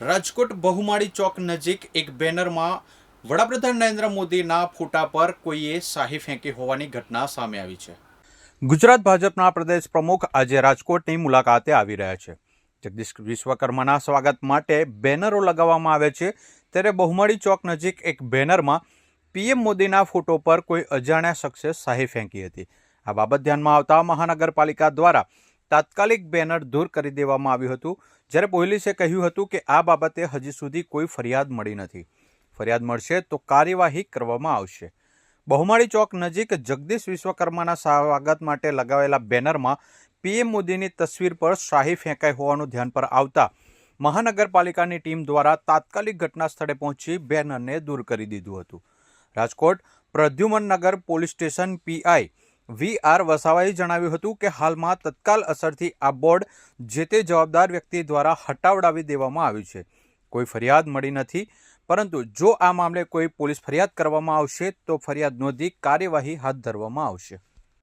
રાજકોટ બહુમાળી ચોક નજીક એક બેનરમાં વડાપ્રધાન નરેન્દ્ર મોદીના ફોટા પર કોઈએ શાહી ફેંકી હોવાની ઘટના સામે આવી છે. ગુજરાત ભાજપના પ્રદેશ પ્રમુખ આજે રાજકોટની મુલાકાતે આવી રહ્યા છે. જગદીશ વિશ્વકર્માના સ્વાગત માટે બેનરો લગાવવામાં આવે છે. ત્યારે બહુમાળી ચોક નજીક એક બેનરમાં પીએમ મોદીના ફોટો પર કોઈ અજાણ્યા શખ્સે શાહી ફેંકી હતી. આ બાબત ધ્યાનમાં આવતા મહાનગરપાલિકા દ્વારા તાત્કાલિક બેનર દૂર કરી દેવામાં આવ્યું હતું, જ્યારે પોલીસે કહ્યું હતું કે આ બાબતે હજી સુધી કોઈ ફરિયાદ મળી નથી. ફરિયાદ મળશે તો કાર્યવાહી કરવામાં આવશે. બહુમાળી ચોક નજીક જગદીશ વિશ્વકર્માના સ્વાગત માટે લગાવેલા બેનરમાં પીએમ મોદીની તસવીર પર શાહી ફેંકાઈ હોવાનું ધ્યાન પર આવતા મહાનગરપાલિકાની ટીમ દ્વારા તાત્કાલિક ઘટના સ્થળે પહોંચી બેનરને દૂર કરી દીધું હતું. Rajkot Pradyumannagar police station PI V R વસાવાએ જણાવ્યું હતું કે હાલમાં તત્કાલ અસરથી આ બોર્ડ જે તે જવાબદાર વ્યક્તિ દ્વારા હટાવડાવી દેવામાં આવ્યું છે. કોઈ ફરિયાદ મળી નથી, પરંતુ જો આ મામલે કોઈ પોલીસ ફરિયાદ કરવામાં આવશે, તો ફરિયાદ નોંધી કાર્યવાહી હાથ ધરવામાં આવશે.